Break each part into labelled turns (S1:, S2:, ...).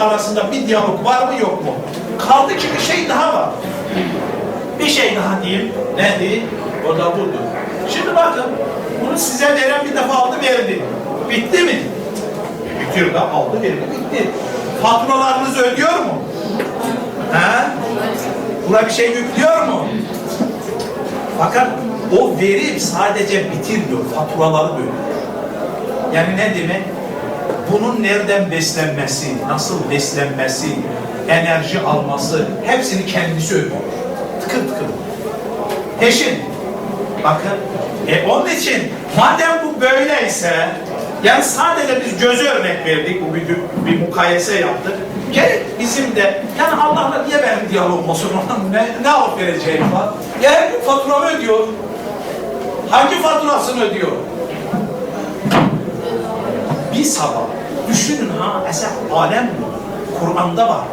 S1: Arasında bir diyalog var mı yok mu? Kaldı ki bir şey daha var. Bir şey daha diyeyim. Nedir? O da budur. Şimdi bakın, bunu size veren bir defa aldı verdi. Bitti mi? Bitiyor da aldı verdi bitti. Faturalarınızı ödüyor mu? He? Buna bir şey yüklüyor mu? Fakat o veri sadece bitirmiyor, faturaları böyle. Yani ne demek? Bunun nereden beslenmesi, nasıl beslenmesi, enerji alması hepsini kendisi ödüyor. Tıkır tıkır. Peşin. Bakın. E onun için madem bu böyleyse yani sadece biz gözü örnek verdik, bu bir, bir mukayese yaptık. Gerek bizim de yani Allah'la niye benim diyalogum olsun ne, ne alıp vereceğim var? Ya gün faturamı ödüyor. Hangi faturasını ödüyor? Bir sabah düşünün ha eser alem. Kur'an'da var.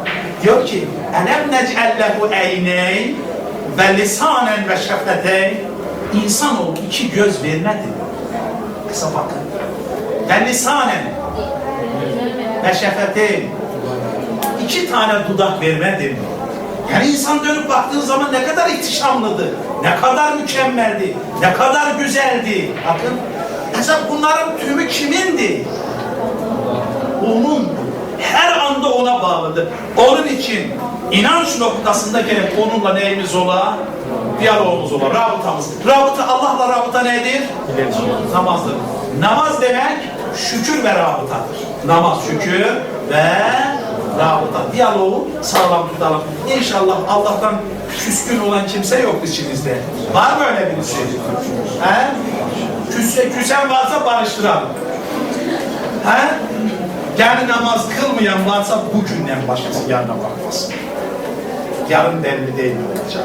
S1: Diyor ki elem nec'ellehu eyneyn ve lisanen ve şefeteyn İnsanoğlu iki göz vermedi. Kısa bakın. Ve lisanen ve şefeteyn iki tane dudak vermedim. Yani insan dönüp baktığı zaman ne kadar ihtişamlıdır, ne kadar mükemmeldi, ne kadar güzeldi. Bakın, mesela bunların tümü kimindi? Onun. Her anda ona bağlıdır. Onun için inanç noktasında gerek onunla neyimiz ola? Diyalogumuz ola, rabıtamız. Rabıta, Allah'la rabıta nedir? Namazdır. Namaz demek şükür ve rabıtadır. Namaz şükür ve rabıta. Diyaloğu sağlam tutalım. İnşallah Allah'tan küskün olan kimse yok içimizde. Var mı öyle birisi? He? Küse, küsen varsa barıştıralım. He? Yani namaz kılmayan varsa bugünden başkası yarına bakmasın. Yarın belli değil ne olacak.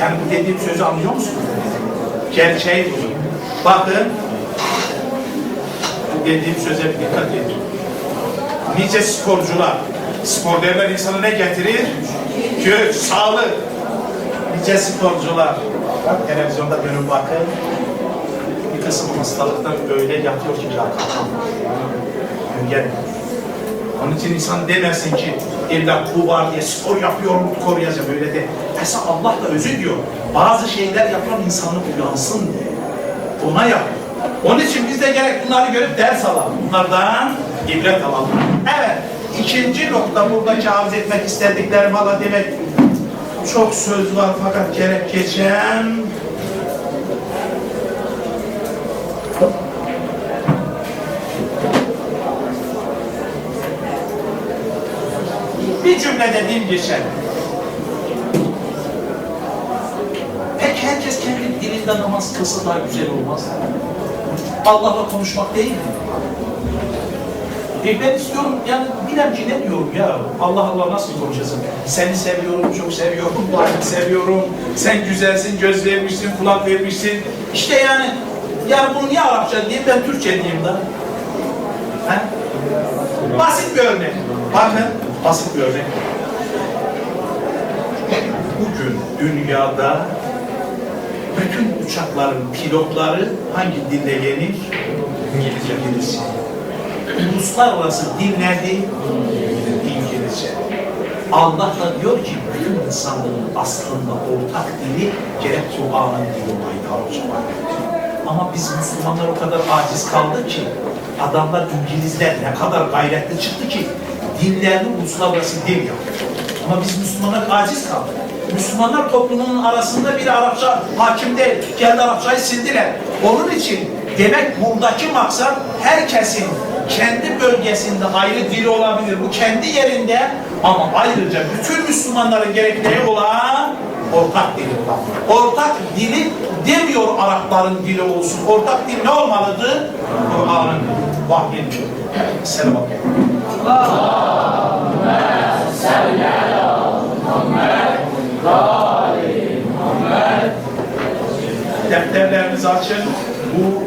S1: Yani bu dediğim sözü anlıyor musunuz? Gerçeği bu. Bakın, bu dediğim söze bir dikkat edin. Nice sporcular, spor derler insana ne getirir? Güç, sağlık. Nice sporcular. Bak televizyonda dönüp bakın. Kısım hastalıktan öyle yatıyor ki ya kalkamıyor. Gelmiyor. Onun için insan demesin ki illa bu var diye spor yapıyorum koruyacağım öyle de. Mesela Allah da özü diyor. Bazı şeyler yapan insanı uyansın diye. Ona yapıyor. Onun için biz de gerek bunları görüp ders alalım. Bunlardan ibret alalım. Evet. ikinci nokta buradaki arz etmek istediklerim valla demek çok söz var fakat gerek geçen bir cümle dediğim geçer. Peki herkes kendi dilinde namaz kılsa daha güzel olmaz mı? Allah'la konuşmak değil mi? E ben istiyorum yani bilmem ki ne diyorum ya Allah Allah nasıl konuşasın? Seni seviyorum, çok seviyorum, Allah'ı seviyorum. Sen güzelsin, göz vermişsin, kulak vermişsin. İşte yani yani bunu niye Arapça diyeyim ben Türkçe diyeyim da. He? Basit bir örnek. Bakın basit bir örnek. Bugün dünyada bütün uçakların pilotları hangi dille gelir? İngilizce. İngilizce. Uluslararası dil nedir? İngilizce. Allah da diyor ki bütün insanlığın aslında ortak dili gerek Kur'an'ın dili olaydı Arapça Ama biz Müslümanlar o kadar aciz kaldı ki adamlar İngilizler ne kadar gayretli çıktı ki dillerini uluslararası dil yaptı. Ama biz Müslümanlar aciz kaldık. Müslümanlar toplumunun arasında bir Arapça hakim değil. Kendi Arapçayı sildiler. Onun için demek buradaki maksat herkesin kendi bölgesinde ayrı dili olabilir. Bu kendi yerinde ama ayrıca bütün Müslümanların gerekleri olan ortak dili olan. Ortak dili demiyor Arapların dili olsun. Ortak dil ne olmalıdır? Kur'an'ın vahyin. Selam Defterlerinizi açın. Bu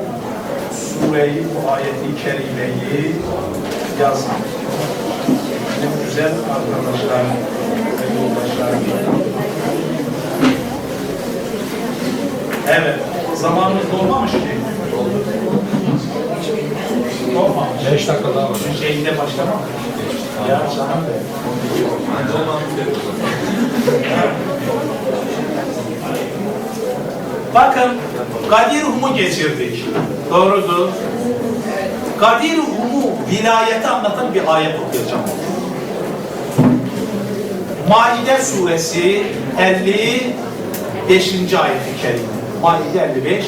S1: sureyi, bu ayeti kerimeyi yazın. Benim güzel arkadaşlarım ve yoldaşlarım. Evet, zamanımız dolmamış ki.
S2: 5 dakika daha var.
S1: Şeyinde başlamak. Ya be. Bakın Kadir Hum'u geçirdik. Doğrudur. Kadir Hum'u vilayeti anlatan bir ayet okuyacağım. Maide suresi 55. ayeti kerime. Maide 55.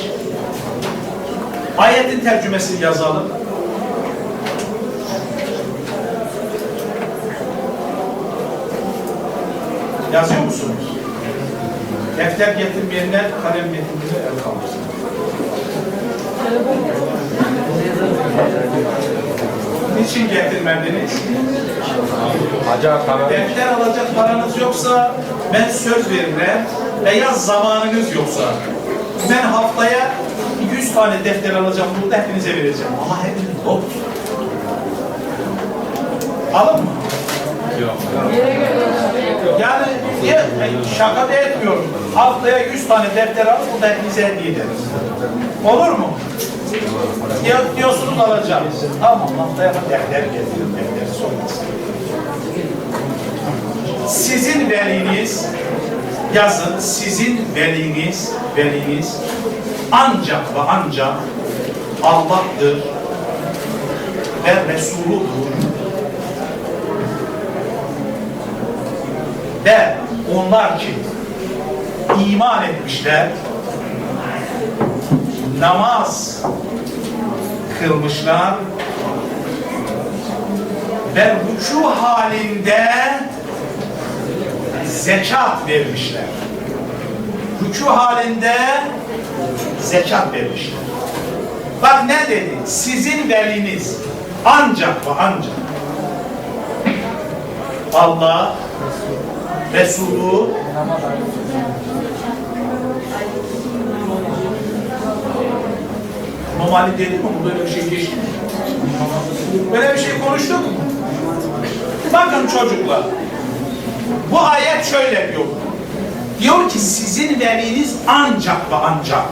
S1: Ayetin tercümesini yazalım. Yazıyor musunuz? Defter getirmeyenler kalem getirmeyenler el kaldırsın. Niçin getirmediniz?
S2: Hacı para.
S1: Defter alacak paranız yoksa ben söz veririm veya zamanınız yoksa ben haftaya 100 tane defter alacağım burada hepinize vereceğim ama hepiniz dolu. Alın mı? Yani ya, şaka da etmiyorum. Haftaya 100 tane defter al burada hepinize hediye ederiz. Olur mu? Ya, diyorsunuz alacağım. Tamam haftaya da defter getirin. Defter sormasın. Sizin veliniz yazın sizin veliniz veliniz ancak ve ancak Allah'tır ve Resuludur ve onlar ki iman etmişler namaz kılmışlar ve rükû halinde zekat vermişler. Rükû halinde zekat vermişler. Bak ne dedi? Sizin veliniz ancak ve ancak Allah Resulü Normali dedi mi? Burada öyle bir şey geçti? Böyle bir şey konuştuk? Bakın çocuklar. Bu ayet şöyle diyor. Diyor ki sizin veliniz ancak ve ancak.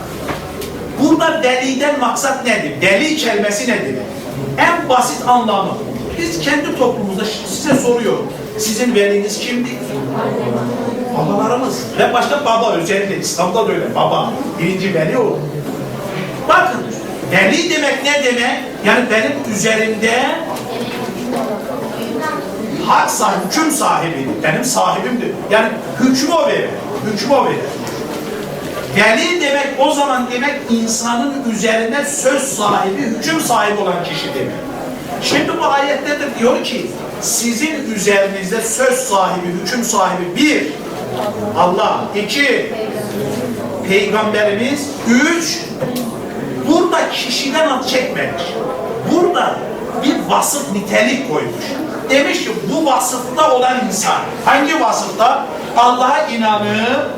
S1: Burada veliden maksat nedir? Veli kelimesi nedir? En basit anlamı. Biz kendi toplumumuzda size soruyorum. Sizin veliniz kimdi? Babalarımız. Ve başta baba özellikle İslam'da da öyle. Baba. Birinci veli o. Bakın. Veli demek ne demek? Yani benim üzerimde hak sahibi, hüküm sahibi, benim sahibimdir. Yani hükmü o verir, hükmü o verir. Veli demek o zaman demek insanın üzerinde söz sahibi, hüküm sahibi olan kişi demek. Şimdi bu ayette de diyor ki sizin üzerinizde söz sahibi, hüküm sahibi bir, Allah, iki, Peygamberimiz, üç, burada kişiden ad çekmemiş. Burada bir vasıf nitelik koymuş. Demiş ki bu vasıfta olan insan. Hangi vasıfta? Allah'a inanıp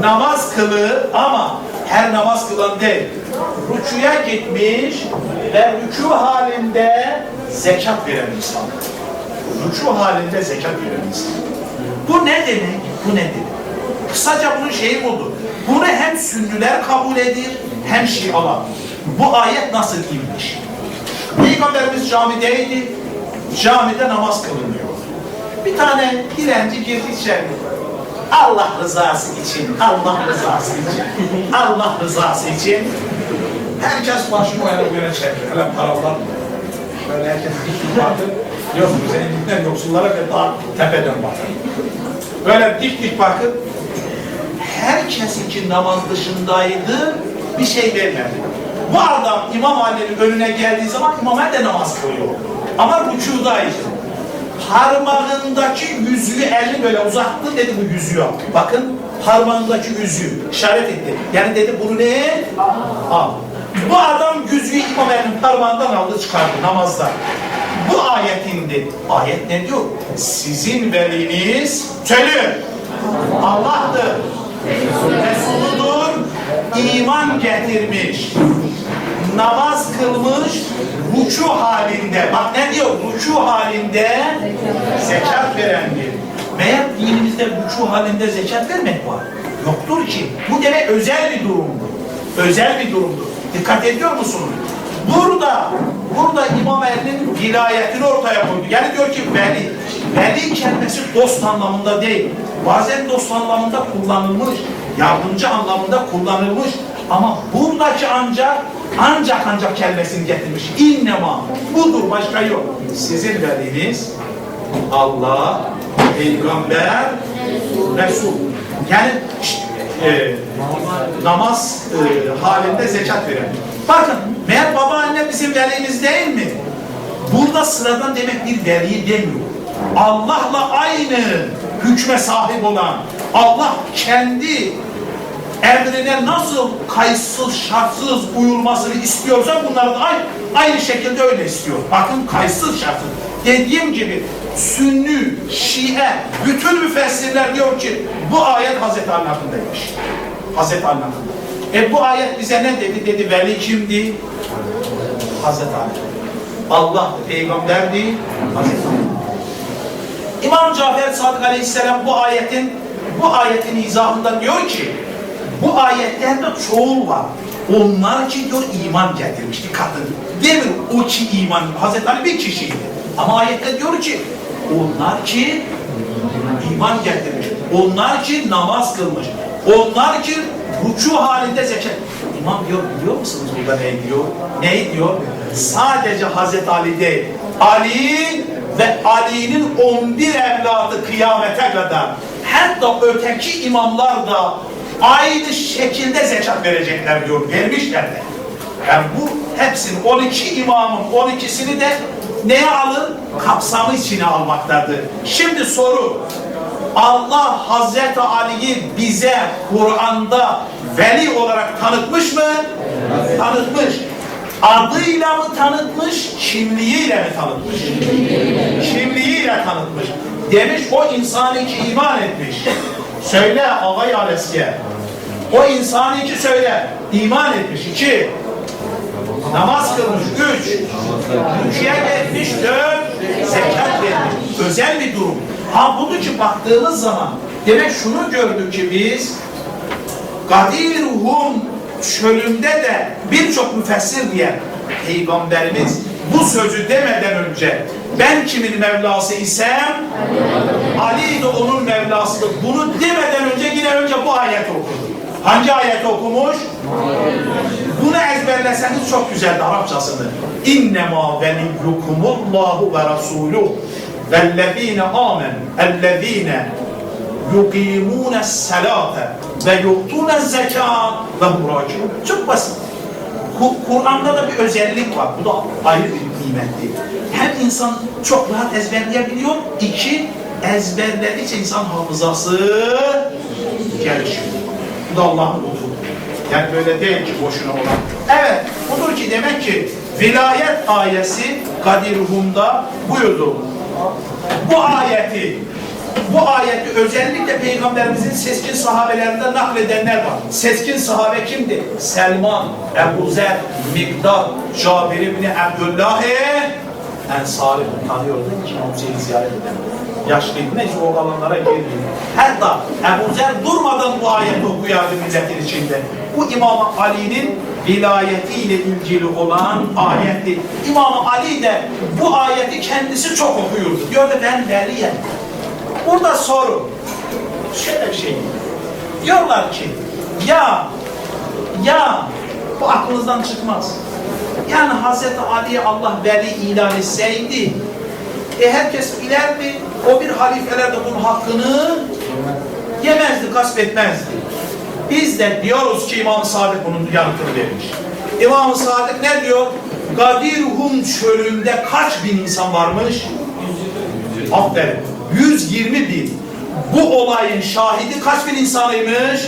S1: namaz kılı ama her namaz kılan değil. Rükuya gitmiş ve rükû halinde zekat veren insan. Rükû halinde zekat veren insan. Bu ne demek? Bu ne demek? Kısaca bunun şeyi budur. Bunu hem Sünnüler kabul edir hem Şialar. Bu ayet nasıl inmiş? Peygamberimiz camideydi. Camide namaz kılınıyor. Bir tane dilenci girdi içeri. Allah rızası için, Allah rızası için, Allah rızası için herkes başını o yana yana çekiyor. Hele paralar Böyle herkes dik bakın. Yok zenginler yoksullara ve daha tepeden bakın. Böyle dik dik bakın. Herkes için namaz dışındaydı. Bir şey vermedi. Bu adam İmam Ali'nin önüne geldiği zaman İmam Ali de namaz kılıyor. Ama rükudaydı. Parmağındaki yüzüğü elini böyle uzattı dedi bu yüzüğü. Bakın parmağındaki yüzüğü işaret etti. Yani dedi bunu ne? Al. Bu adam yüzüğü İmam Ali'nin parmağından aldı çıkardı namazda. Bu ayet indi. Ayet ne diyor? Sizin veliniz söyle. Allah'tır. Resuludur. iman getirmiş. Namaz kılmış. Ruku halinde. Bak ne diyor? Ruku halinde zekat verendir. Meğer dinimizde ruku halinde zekat vermek var. Yoktur ki. Bu demek özel bir durumdur. Özel bir durumdur. Dikkat ediyor musunuz? Burada burada İmam Ali'nin vilayetini ortaya koydu. Yani diyor ki veli. Veli kelimesi dost anlamında değil. Bazen dost anlamında kullanılmış. Yardımcı anlamında kullanılmış. Ama buradaki ancak ancak ancak kelimesini getirmiş. İnnema. Budur başka yok. Sizin veliniz Allah, Peygamber, Resul. Yani işte, e, namaz e, halinde zekat veren. Bakın, meğer babaanne bizim velimiz değil mi? Burada sıradan demek bir veli demiyor. Allah'la aynı hükme sahip olan, Allah kendi emrine nasıl kayıtsız, şartsız uyulmasını istiyorsa bunlar da aynı, aynı şekilde öyle istiyor. Bakın kayıtsız, şartsız. Dediğim gibi Sünni, Şia, bütün müfessirler diyor ki bu ayet Hazreti Ali hakkındaymış. Hazreti Ali hakkında. E bu ayet bize ne dedi? Dedi veli kimdi? Hazreti Ali. Allah peygamberdi. Hazreti Ali. İmam Cafer Sadık Aleyhisselam bu ayetin bu ayetin izahında diyor ki bu ayetlerde çoğul var. Onlar ki diyor iman getirmişti kadın. Demir o ki iman. Hazreti Ali bir kişiydi. Ama ayette diyor ki onlar ki iman getirmiş. Onlar ki namaz kılmış. Onlar ki rükû halinde zekat. İmam diyor biliyor musunuz burada ne diyor? Ne diyor? Sadece Hazreti Ali değil. Ali ve Ali'nin 11 evladı kıyamete kadar hatta öteki imamlar da aynı şekilde zekat verecekler diyor. Vermişler de. Yani bu hepsini 12 imamın 12'sini de neye alın? Kapsamı içine almaktadır. Şimdi soru. Allah Hazreti Ali'yi bize Kur'an'da veli olarak tanıtmış mı? Tanıtmış. Adıyla mı tanıtmış, kimliğiyle mi tanıtmış? Kimliğiyle tanıtmış. Demiş o insanı ki iman etmiş. Söyle ağay Aleskiye. O insanı ki söyle, iman etmiş. iki, namaz kılmış. Üç, rüküye etmiş. Dört, zekat vermiş. Özel bir durum. Ha bunu ki baktığımız zaman demek şunu gördük ki biz Kadir Hum çölünde de birçok müfessir diyen Peygamberimiz bu sözü demeden önce ben kimin Mevlası isem Ali de onun Mevlasıdır. Bunu demeden önce yine önce bu ayet okudu. Hangi ayet okumuş? Bunu ezberleseniz çok güzeldi Arapçasını. İnnemâ veliyyukumullahu ve rasûluh vellezîne âmen ellezîne yukimûne selâte ve yu'tûne zekât ve hum râkiûn. Çok basit. Ku- Kur'an'da da bir özellik var. Bu da ayrı bir nimetli. Hem insan çok rahat ezberleyebiliyor. iki ezberledikçe insan hafızası gelişiyor. Bu da Allah'ın lütfu. Yani böyle değil ki boşuna olan. Evet, budur ki demek ki vilayet ayesi Kadir Hum'da buyurdu. Bu ayeti bu ayeti özellikle Peygamberimizin seskin sahabelerinden nakledenler var. Seskin sahabe kimdi? Selman, Ebu Zer, Mikdad, Cabir İbni Abdullah Ensari tanıyordu. İmam Hüseyin'i ziyaret eden. Yaşlıydı. Neyse o alanlara girmiyor. Hatta Ebu Zer durmadan bu ayeti okuyordu milletin içinde. Bu İmam Ali'nin vilayetiyle ilgili olan ayetti. İmam Ali de bu ayeti kendisi çok okuyordu. Diyordu ben veliyim. Burada soru. Şöyle bir şey. Diyorlar ki ya ya bu aklınızdan çıkmaz. Yani Hazreti Ali'ye Allah veli ilan etseydi e herkes biler mi? O bir halifeler de bunun hakkını yemezdi, gasp etmezdi. Biz de diyoruz ki İmam Sadık bunun yanıtını vermiş. İmam Sadık ne diyor? Gadir Hum çölünde kaç bin insan varmış? Aferin. 120 bin. Bu olayın şahidi kaç bin insanıymış?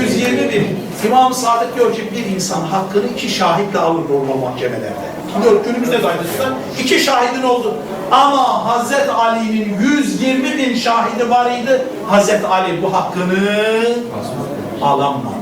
S1: 120 bin. İmam Sadık diyor ki bir insan hakkını iki şahitle alır normal mahkemelerde. Diyor günümüzde de aynısı. İki şahidin oldu. Ama Hazreti Ali'nin 120 bin şahidi var idi. Hazreti Ali bu hakkını alamadı.